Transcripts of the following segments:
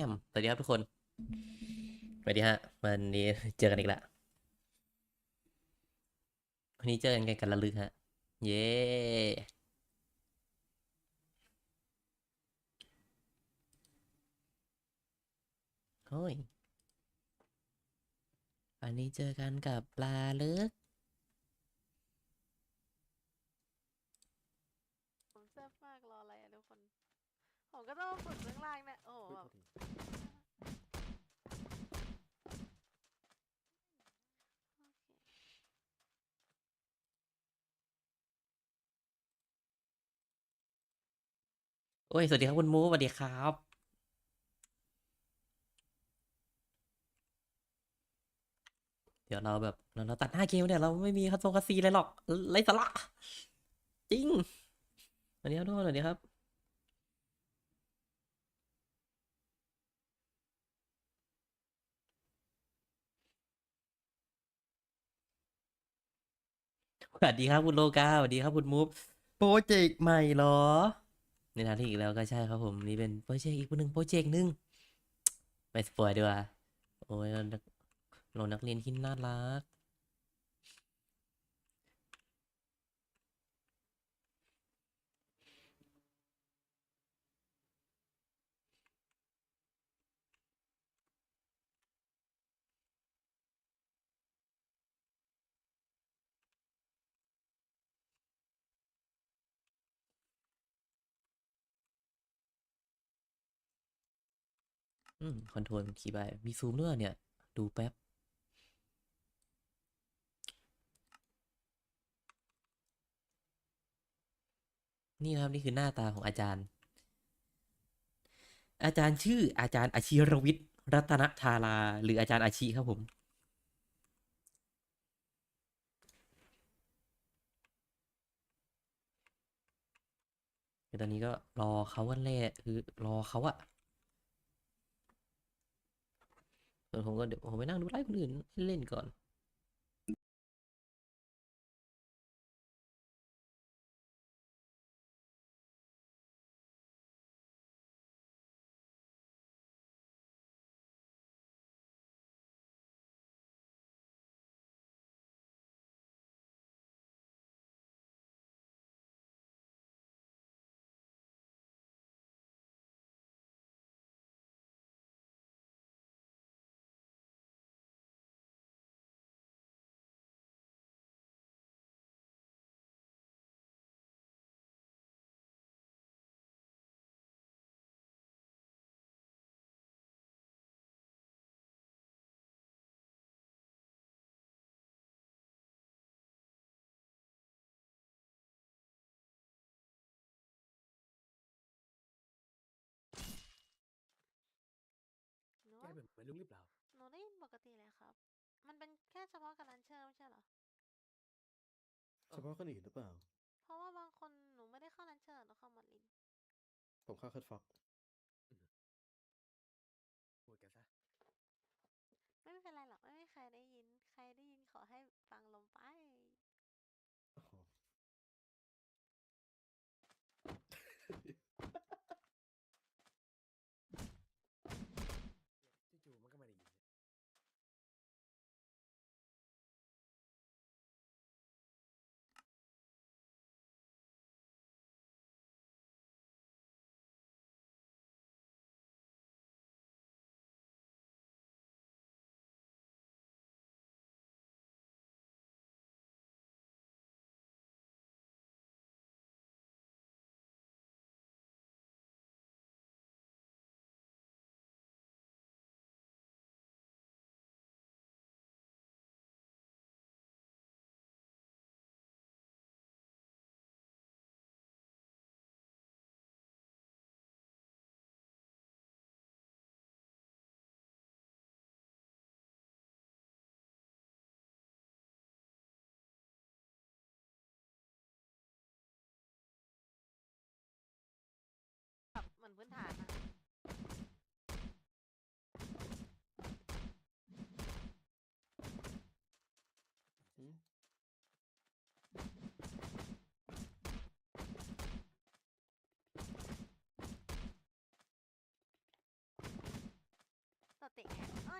ฮมสวัสดีครับทุกคน สวัสดีฮะ วันนี้เจอกันอีกแล้ววันนี้เจอกันกันกันละลึกฮะ เย้โอ้ยวันนี้เจอกันกับปลาลึก ผมแซ่บมากรออะไรอะทุกคน ผม ก็ต้องฝึกเรื่องล่างเนี่ยโอ้โหแบบโอ้ย สวัสดีครับคุณมูสวัสดีครับ เดี๋ยวเราแบบ เราเราตัดหน้าเกมเนี่ยเราไม่มีคัสโซคัสซีเลยหรอก ไรสาระจริง สวัสดีครับทุกคนสวัสดีครับ สวัสดีครับคุณโลกาสวัสดีครับคุณมูฟโปรเจกต์ใหม่เหรอ ในทางที่อีกแล้วก็ใช่ครับผมนี่เป็นโปรเจกต์อีกหนึ่งโปรเจกต์หนึ่งไม่สปอยดีกว่าโอ้ยเรานักเรานักเรียนที่น่ารัก คอนโทรลคีย์บายมีซูมด้วยเหรอเนี่ย ดูแป๊บ นี่นะครับ นี่คือหน้าตาของอาจารย์ อาจารย์ชื่ออาจารย์อาชีรวิทย์รัตนธารา หรืออาจารย์อาชีครับผมตอนนี้ก็รอเขากันแหละคือรอเขาอะ ส่วนผมก็เดี๋ยวผมไปนั่งดูไลฟ์คนอื่นเล่นก่อน แกว่าเหมือนวัยรุ่นหรือเปล่า หนูได้ยินปกติเลยครับ มันเป็นแค่เฉพาะกับรันเชอร์ไม่ใช่เหรอ เฉพาะคนอื่นหรือเปล่า เพราะว่าบางคนหนูไม่ได้เข้ารันเชอร์หนูเข้าหมดลิน ผมเข้าคัดฟ็อก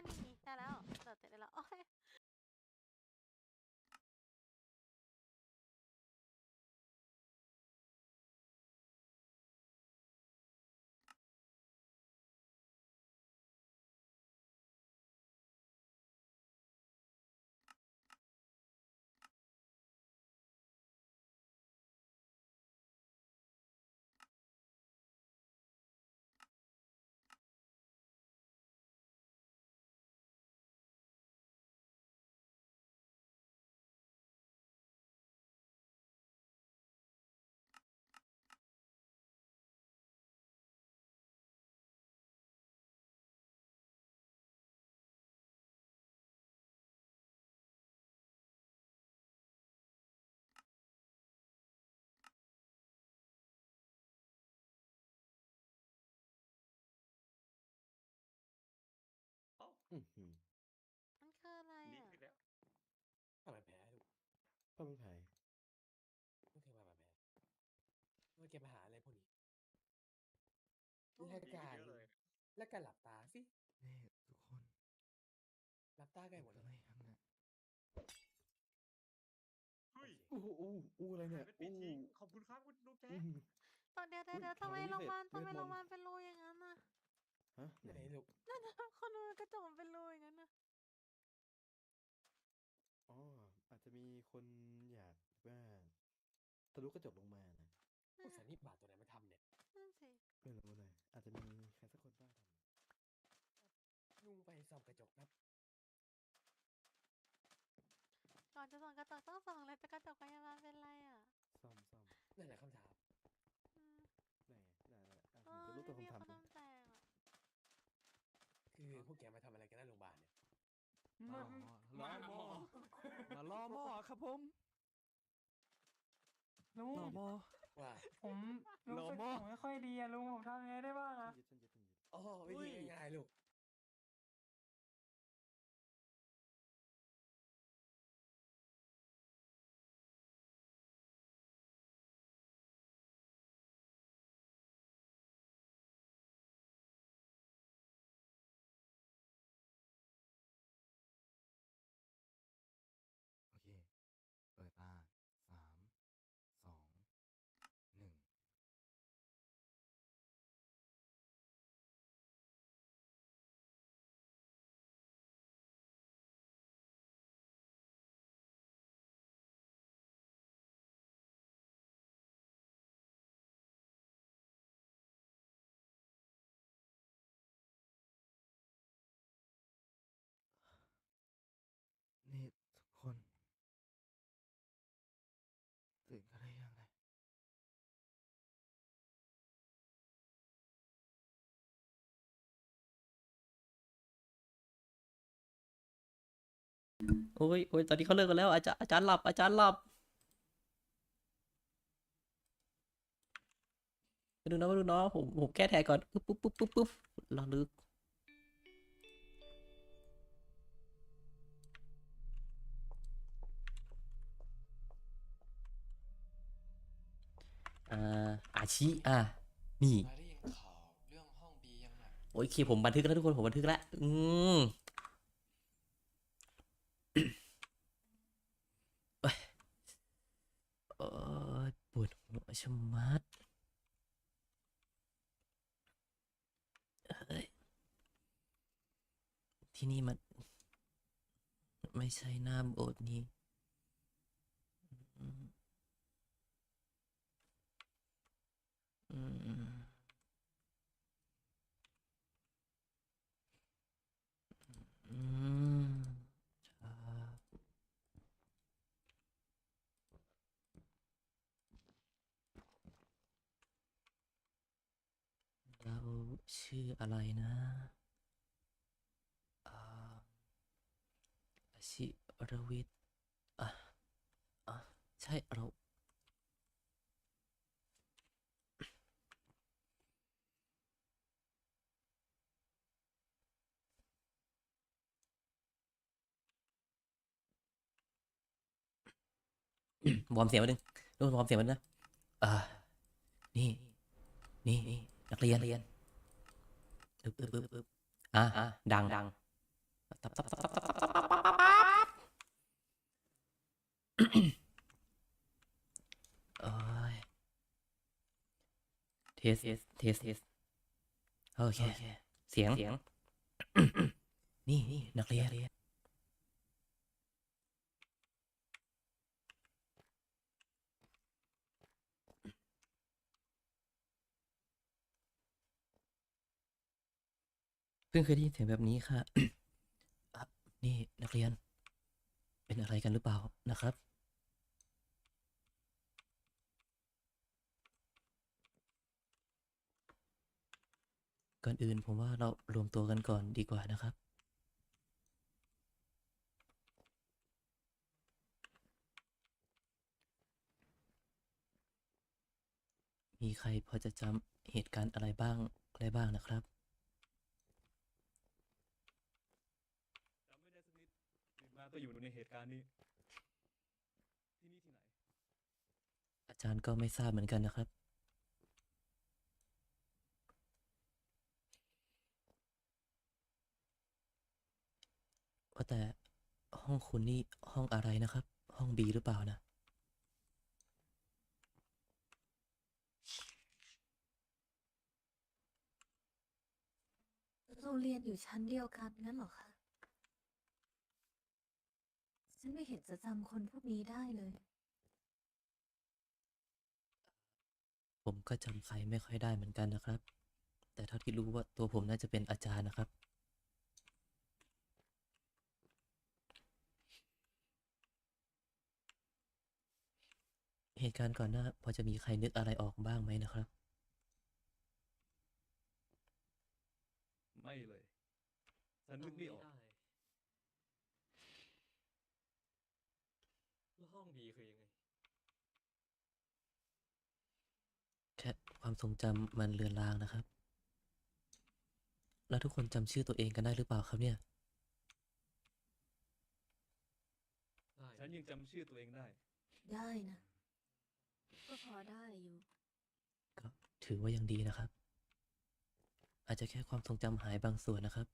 นี่นี่ได้แล้วเราเร็จได้แล้วโอ้ย อื้อหือมันคืออะไรนิดอะไปแล้วทำไมแพ้ลูกป้าเป็นไผ่ไม่เคยมาแบบแพ้เมื่อแกมาหาอะไรพวกนี้โอ้และดีขึ้นการเยอะเลยและการหลับตาสินี่ทุกคนหลับตาใกล้หมดอะเลไรยยังเนี่ยเฮ้ยอู้หูอู้อู้อะไรเนี่ยเป็นปีอู้ทิ้งขอบคุณครับคุณลูกแจ๊อื้อหือ ตอนเดียวเดี๋ยวอุ๊ยเดี๋ยวทำไมทำไมโรงพยาบาลพิเศษทำไมเวทมนต์โรงพยาบาลเป็นรูอย่างนั้นน่ะ ฮะไหนไหนลูกนั่นน่ะคนดูกระจกมันเป็นรูอย่างนั้นน่ะอ๋ออาจจะมีคนอยากว่าทะลุกระจกลงมานะพวกสันนิบาตตัวไหนมาทำเนี่ยนั่นสิไม่รู้เลยอาจจะมีใครสักคนบ้างทำลุงไปส่องกระจกครับก่อนจะส่องกระจกต้องส่องเลยแต่กระจกพยาบาลเป็นไรอะ ซ่อมซ่อมนั่นแหละคำถามอืมไหนไหนไหนอะเอเหมือนอจะรู้ตัวคำไม่มีถาม คน ปะ ทำแตงอะ คือ พวกแกมาทำอะไรกันหน้าโรงพยาบาลเนี่ยอ๋อมาล้อหาหหมมออมาล้อหมอครับผมลุงล้อหมอว่าผมรู้สึกหล่อมากผมไม่ค่อยดีอะลุงผมทำยังไงได้บ้าง โอ้ยโอ้ยตอนนี้เขาเลิกกันแล้วอาจารย์อาจารย์หลับอาจารย์หลับมาดูนะมาดูนะผมผมแก้แทนก่อนปุ๊บปุ๊บปุ๊บปุ๊บปุ๊บระลึกอ่าอาชิอะนี่นายได้ยินข่าวเรื่องห้องบียังไงโอ้ยโอเคผมบันทึกแล้วทุกคนผมบันทึกแล้วอืม เอ้ยปวดหัวชะมัดเอ้ยที่นี่มัน ไม่ใช่หน้าโบสถ์นี้อืมอืม อืมครับเรา ชื่ออะไรนะอ่าชิรวิทย์อะอะใช่เราวอร์มเสียงมาหนึ่งดูวอร์มเสียงมันนะอ่านี่ นี่นี่นักเรียนเรียน อะดังดังเทสเทสเทสโอเค เสียง นี่นี่นักเรียน เพิ่งเคยได้ยินเสียงแบบนี้ค่ะนี่นักเรียน เป็นอะไรกันหรือเปล่านะครับ ก่อนอื่นผมว่าเรารวมตัวกันก่อนดีกว่านะครับมีใครพอจะจำเหตุการณ์อะไรบ้างได้บ้างนะครับ จำไม่ได้สักนิดตื่นมาก็ อยู่ในเหตุการณ์นี้ ที่นี่ที่ไหน อาจารย์ก็ไม่ทราบเหมือนกันนะครับ ว่าแต่ห้องคุณนี่ห้องอะไรนะครับ ห้องบีหรือเปล่านะ เราเรียนอยู่ชั้นเดียวกันงั้นเหรอคะ ฉั นไม่เห็นจะจำคนพวกนี้ได้เลย ผมก็จำใครไม่ค่อยได้เหมือนกันนะครับ แต่เท่าที่รู้ว่าตัวผมน่าจะเป็นอาจารย์นะครับ เหตุการณ์ก่อนหน้า พอจะมีใครนึกอะไรออกบ้างไหมนะครับ ไม่เลย ฉันนึกไม่ออก แล้วห้องบีคือยังไง แค่ความทรงจำมันเลือนลางนะครับ แล้วทุกคนจำชื่อตัวเองกันได้หรือเปล่าครับเนี่ย ได้ฉันยังจำชื่อตัวเองได้ ได้นะ ก็พอได้อยู่ ก็ถือว่ายังดีนะครับ อาจจะแค่ความทรงจำหายบางส่วนนะครับ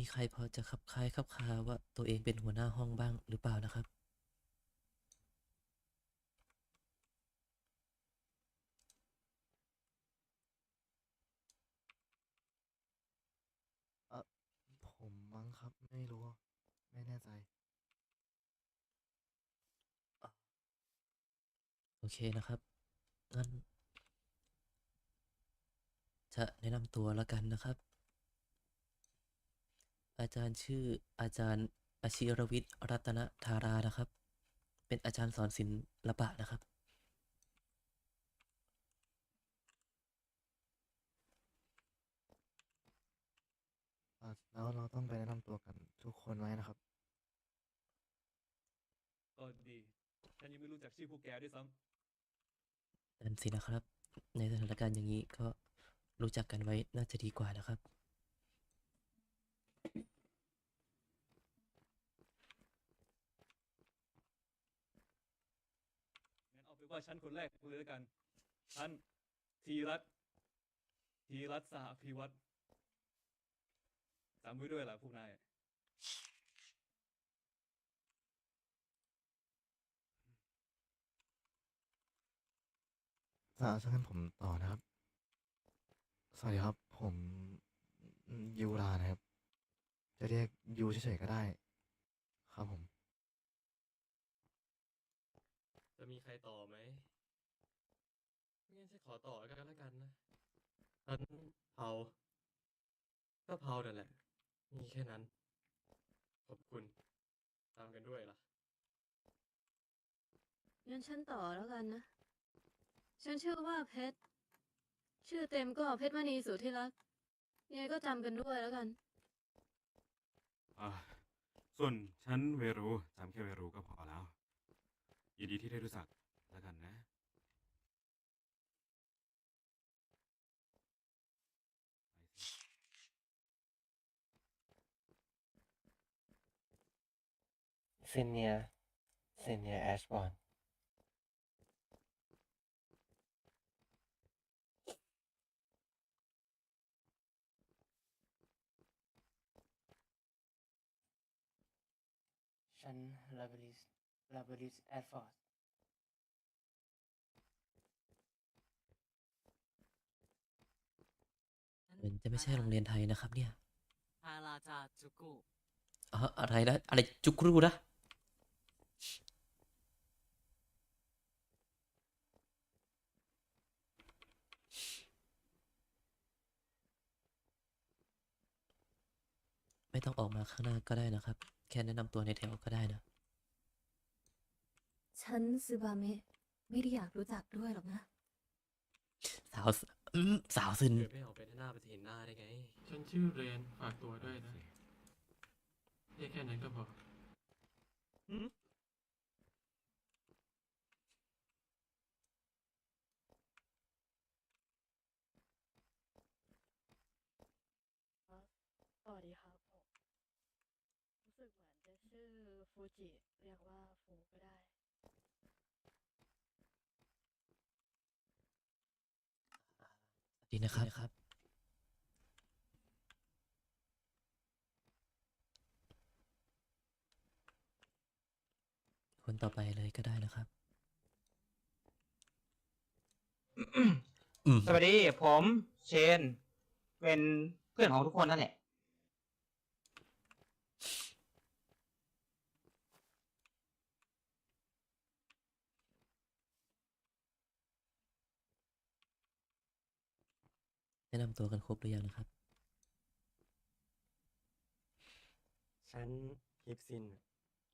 มีใครพอจะคับคล้ายคับคาว่าตัวเองเป็นหัวหน้าห้องบ้างหรือเปล่านะครับผมมั้งครับไม่รู้ ไม่แน่ใจ โอเคนะครับ งั้น จะแนะนำตัวแล้วกันนะครับ อาจารย์ชื่ออาจารย์อาชิรวิทย์รัตนธารานะครับ เป็นอาจารย์สอนศิลปะนะครับ อะแล้วเราต้องไปแนะนำตัวกันทุกคนไหมนะครับก็ดี ฉันยังไม่รู้จักชื่อพวกแกด้วยซ้นั่นสินะครับ ในสถานการณ์อย่างนี้ก็รู้จักกันไว้น่าจะดีกว่านะครับำ งั้นเอาไปว่าฉันคนแรกเลยแล้วกันฉันทีรัตน์ทีรัตสหพิวัตรจำไว้ด้วยล่ะพวกนาย อ่าฉะนั้นผมต่อนะครับ สวัสดีครับ ผมยูรานะครับ จะเรียกยูเฉยๆก็ได้ ครับผม จะมีใครต่อไหมงั้นฉันขอต่อกันแล้วกันนะฉันเผาก็เผานั่นแหละ มีแค่นั้น ขอบคุณ ตามกันด้วยล่ะ งั้นฉันต่อแล้วกันนะ ฉันชื่อว่าเพชร ชื่อเต็มก็เพชรมณีสุธิรักษ์ยังไงก็จำกันด้วยแล้วกัน อ่าส่วนฉันเวรูจำแค่เวรูก็พอแล้วยินดีที่ได้รู้จักแล้วกันนะ เซนเนีย เซนเนียแอชบอน ฉันลาเบลิสลาเบลิสแอดฟอร์ดเหมือนจะไม่ใช่โรงเรียนไทยนะครับเนี่ยฮาราจาจุกุอ๋ออะไรนะอะไรจุกรูนะ ไม่ต้องออกมาข้างหน้าก็ได้นะครับ แค่แนะนำตัวในแถวก็ได้นะ ฉันซึบาเมะไม่ได้อยากรู้จักด้วยหรอกนะ สาวสอืมสาวซึนเกิดไม่ออกไปหน้าไปเห็นหน้าได้ไง ฉันชื่อเรนฝากตัวด้วยนะเรียกแค่นั้นก็พอ สวัสดีครับผมรู้สึกเหมือนจะชื่อฟูจิ เรียกว่าฟูก็ได้ ดีนะครับ คนต่อไปเลยก็ได้นะครับอืมสวัสดีผมเชน เป็นเพื่อนของทุกคนนั่นแหละ แนะนำตัวกันครบหรือยังนะครับ ฉันฮิปซิน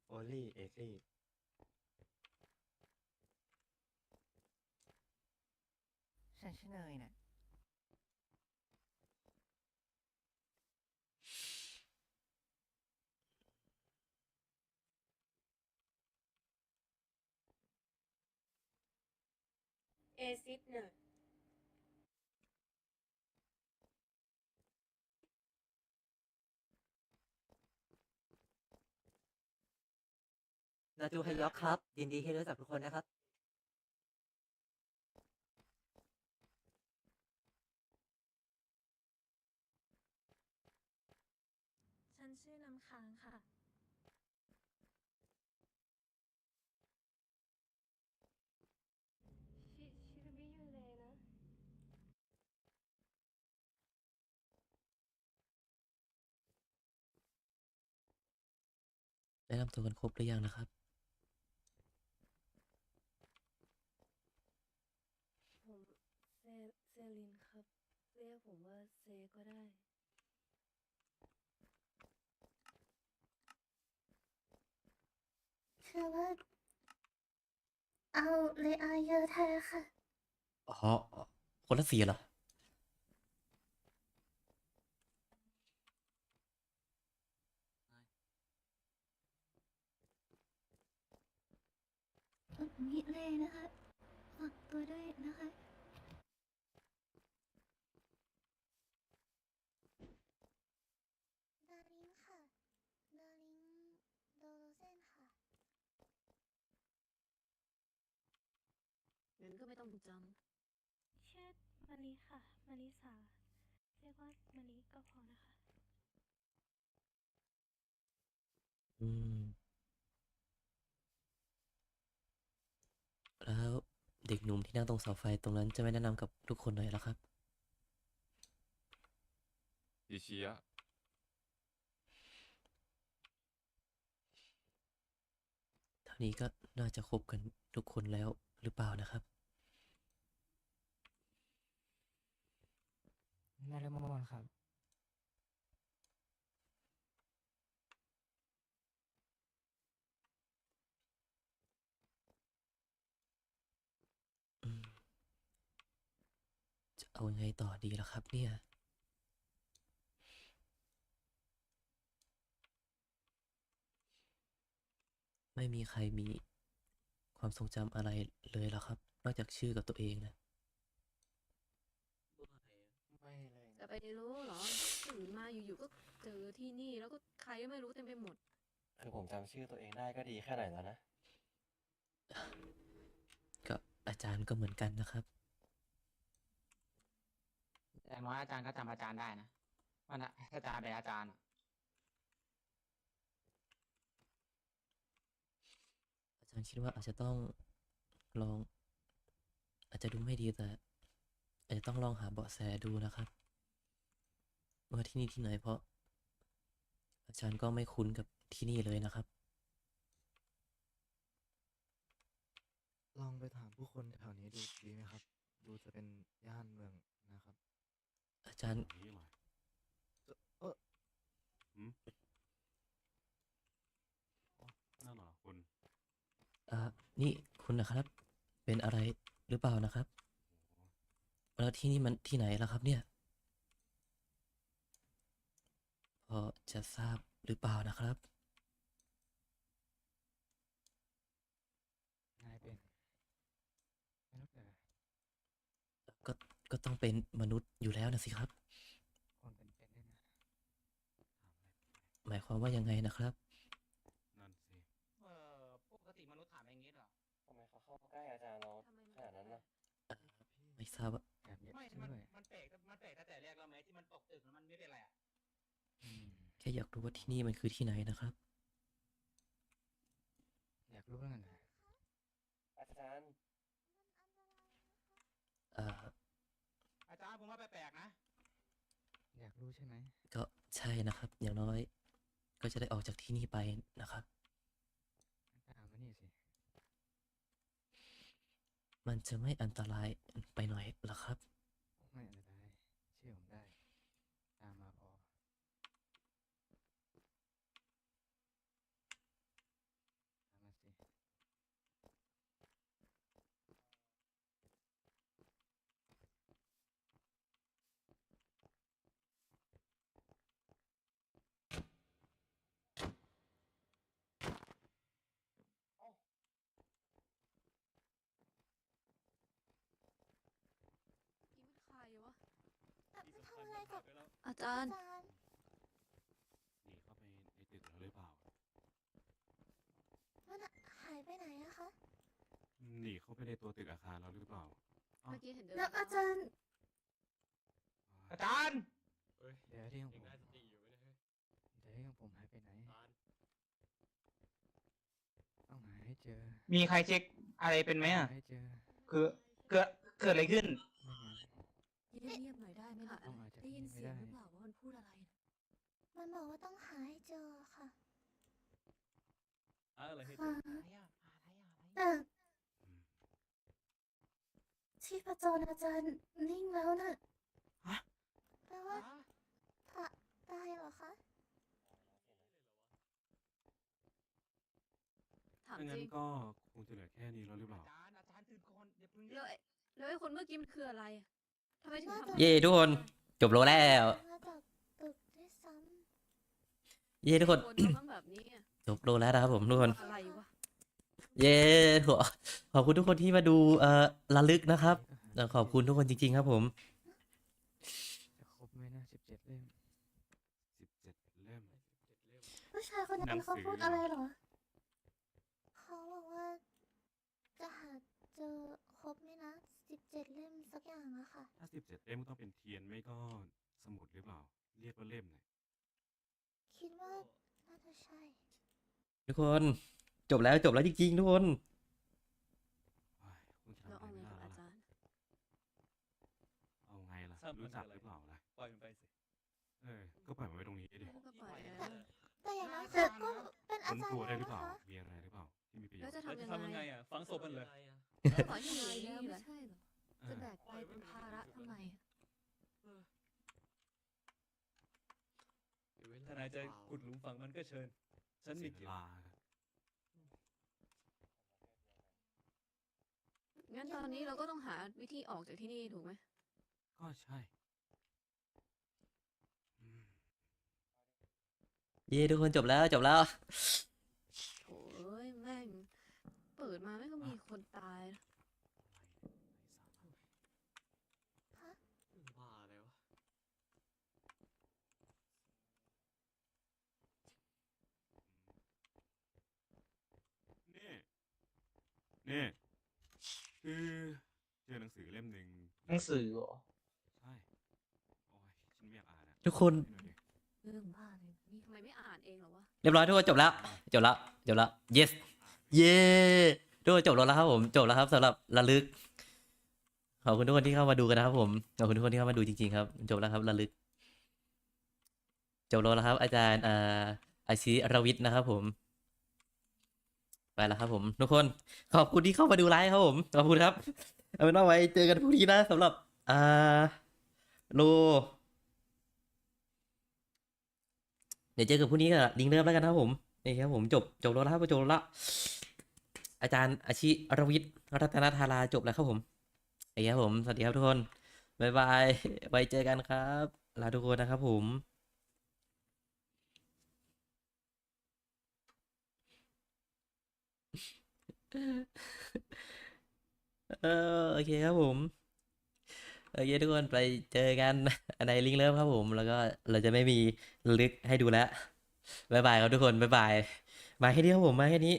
โอลี่เอกลี่ ฉันชื่อเนยนะเอซิดเนอ นาจูฮยอกครับ ยินดีที่รู้จักทุกคนนะครับ ฉันชื่อน้ำค้างค่ะ ชิชิรุบิยูเลนะ แนะนำตัวกันครบหรือยังนะครับ ผมเซเซลินครับ เรียกผมว่าเซก็ได้ คือว่า เอาเลอาเยอะแท้ค่ะ อ๋อ คนละสีเหรอ มิเลยนะคะฝากตัวด้วยนะคะ ดาริงค่ะ ดาริงโดโรเซนค่ะ งั้นก็ไม่ต้องจชื่อมาริค่ะ มาริสา เรียกว่ามาริก็พอนะคะ อืม แล้วเด็กหนุ่มที่นั่งตรงเสาไฟตรงนั้นจะไม่แนะนำกับทุกคนหน่อยเหรอครับ อิชิยะ เท่านี้ก็น่าจะครบกันทุกคนแล้วหรือเปล่านะครับ นารุโมะครับ จะเอาไงต่อดีล่ะครับเนี่ย ไม่มีใครมีความทรงจำอะไรเลยหรอครับ นอกจากชื่อกับตัวเองนะ ไม่ เลยำจะไปรู้เหรอตื่นมาอยู่ๆก็เจอที่นี่แล้วก็ใครก็ไม่รู้เต็มไปหมด คือผมจำชื่อตัวเองได้ก็ดีแค่ไหนแล้วนะ กับอาจารย์ก็เหมือนกันนะครับอย่างน้อยอาจารย์ก็จำอาจารย์ได้นะว่านะอาจารย์เป็นอาจารย์อะารย์คิดว่าอาจจะต้องลอง อาจจะดูไม่ดีแต่อาจจะต้องลองหาเบาะแสดูนะครับ ว่าที่นี่ที่ไหนเพราะ อาจารย์ก็ไม่คุ้นกับที่นี่เลยนะครับ ลองไปถามผู้คนแถวนี้ดูดีไหมครับ ดูจะเป็นย่านเมืองนะครับ อาจารย์ นี่หน่อยเออหืมอ๋อนั่นเหรอคุณอ่านี่คุณนะครับ เป็นอะไรหรือเปล่านะครับ แล้วที่นี่มันที่ไหนล่ะครับเนี่ย พอจะทราบหรือเปล่านะครับ นายเป็นไม่รู้แต่ก็ก็ต้องเป็นมนุษย์อยู่แล้วนะสิครับ คนเป็นเป็นได้นะหมายความว่ายังไงนะครับ นั่นสิ เออปกติมนุษย์ถามอย่างงี้เหรอ ทำไมเขาเข้าใกล้อาจารย์เราขนาดนั้นนะ ไม่ทราบว่า อยากรู้ว่าที่นี่มันคือที่ไหนนะครับ อยากรู้ว่าไงนะอาจารย์อ่าอาจารย์ผมว่าแปลกๆนะ อยากรู้ใช่ไหม ก็ใช่นะครับ อย่างน้อย ก็จะได้ออกจากที่นี่ไปนะครับตามมานี่สิ มันจะไม่อันตรายไปหน่อยเหรอครับ ไม่อันตรายเชื่อผมได้ ตามมาพอ ตามมาสิ นี่มันใครวะ ที่สำคัญมันหายไปแล้ว อา จารย์ หนีเข้าไปในตึกแล้วหรือเปล่า มันหายไปไหนอะคะหนีเข้าไปในตัวตึกอาคารแล้วหรือเปล่าอ้าวเมื่อกี้เห็นเดินแล้วอาจารย์อาจารย์เฮ้ยเดี๋ยวที่ของเอผงมได้สติอยู่ไหมเนี่ยเดี๋ยวที่ของผมหายไปไหน ตาลต้องหาให้เจอมีใครเช็คอะไรเป็นไหมอะ หาให้เจอคือเกิดเกิดอะไรขึ้นไม่งั้นเงียบๆหน่อยได้ไหมล่ะ มันบอกว่าต้องหาให้เจอค่ะหาอะไรให้เจอแต่อืมชีพจรอาจารย์นิ่งแล้วน่ะฮะแปลว่าตาตายเหรอคะถามถ้าจงั้นริงก็คงจะเหลือแค่นี้แล้วหรือเปล่า อาจารย์อาจารย์ตื่นก่อนอย่าเพิ่ง แล้วไอ้แล้วไอ้คนเมื่อกี้มันคืออะไรอะทำไมถึงทำเย่ทุกคน จบโลแล้วมาจากตึกด้วยซ้ เย่ทุกคนคนบ้างแบบนี้อะจบโลแล้วนะครับผมทุกคน อะไรวะ เย้ขอขอบคุณทุกคนที่มาดูเอ่อระลึกนะครับเอ่อขอบคุณทุกคนจริง ๆ ครับผม จะครบไหมนะสิบเจ็ดเล่มสิบเจ็ดเล่มำผู้ชายคนนั้หนันงเขาสือพูดอะไรเหรอ เขาบอกว่าจะหาเจอครบไหมนะสิบเจ็ดเล่มสักอย่างอะค่ะ ถ้าสิบเจ็ดเล่มก็ต้องเป็นเทียนไม่ก็สมุดหรือเปล่า เรียกว่าเล่มหน่อย คิดว่าน่าจะใช่ ทุกคนจบแล้วจบแล้วจริงๆทุกคนเฮ้ยคงจะเราทำเอาอะไรไงไม่กับได้อาแล้วจารย์ล่ะ รู้จักหรือเปล่าล่ะ ปล่อยมันไปสิ เออ ก็ปล่อยมันไว้ตรงนี้ดิก็ปล่อยแต่นะแต่อย่างนั้นคือก็เป็นอาค้นจารตัวย์ได้แล้วหรือนะเปล่า คะ มีอะไรหรือเปล่า ที่มีประโยแล้วชน์จะแล้วทำจะยังทำยังไงไงอะฝังศพมันเลยก็ปล่อยให้อยู่นี่แหละเอจะอแบกไปเป็นภาระทำไมอะ เดี๋ยวเวลถ้านายจะเปล่ขุดหลุมฝังมันก็เชิญ ฉันเสีมียเกียรเวติลางั้นตอนนี้เราก็ต้องหาวิธีออกจากที่นี่ถูกไหม ก็ใช่อืมเย่ทุกคนจบแล้วจบแล้ว โถ่เอ้ยแม่ง เปิดมาไม่งก็มีคนตายนะ บ้าอะไรวะ นี่นี่คือเจอหนัง สือเล่มหนึ่งหนังสือเหรอใช่โอ้ยฉันไม่อยากอ่านอะทุกคนให้หน่อยดิเรื่องบ้าเลยนี่ทำไมไม่อ่านเองเหรอวะเรียบร้อยทุกคนจบแล้วจบแล้วจบแล้ว yes เย้ทุกคนจบแล้วครับผมจบแล้วครับสำหรับระลึกขอบคุณทุกคนที่เข้ามาดูกันนะครับผมขอบคุณทุกคนที่เข้ามาดูจริงๆครับจบแล้วครับระลึกจบแล้วครับ อาจารย์อ่าอาชีรวิทย์นะครับผม ไปแล้วครับผม ทุกคนขอบคุณที่เข้ามาดูไลฟ์ครับผมขอบคุณครับ เอาเป็นว่าไว้เจอกันพรุ่งนี้นะสำหรับ อ่าโลเดี๋ยวเจอกันพรุ่งนี้กับลิงเริ่มแล้วกันนะครับผมนี่ครับผมจบจบแล้วนะครับจบแล้วละอาจารย์อาชิรวิทย์รัตนธาราจบแล้วครับผมไอ้ครับผมสวัสดีครับทุกคนบ๊ายบายไว้เจอกันครับลาทุกคนนะครับผม เออโอเคครับผมโอเคทุกคนไปเจอกันในลิงก์เริ่มครับผม แล้วก็เราจะไม่มีลึกให้ดูแล้วบายบายครับทุกคนบายบายมาแค่นี้ครับผมมาแค่นี้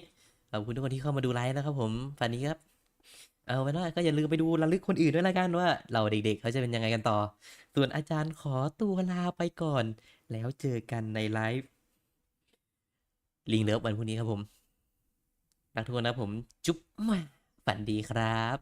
ขอบคุณทุกคนที่เข้ามาดูไลฟ์นะครับผมฝันนี้ครับ เอาเป็นว่าก็อย่าลืมไปดูระลึกคนอื่นด้วยละกันว่าเราเด็กๆ เขาจะเป็นยังไงกันต่อ ส่วนอาจารย์ขอตัวลาไปก่อน แล้วเจอกันในไลฟ์ลิงเลิฟวันพรุ่งนี้ครับผมรักทุกคนนะครับผมจุ๊บมา ฝันดีครับ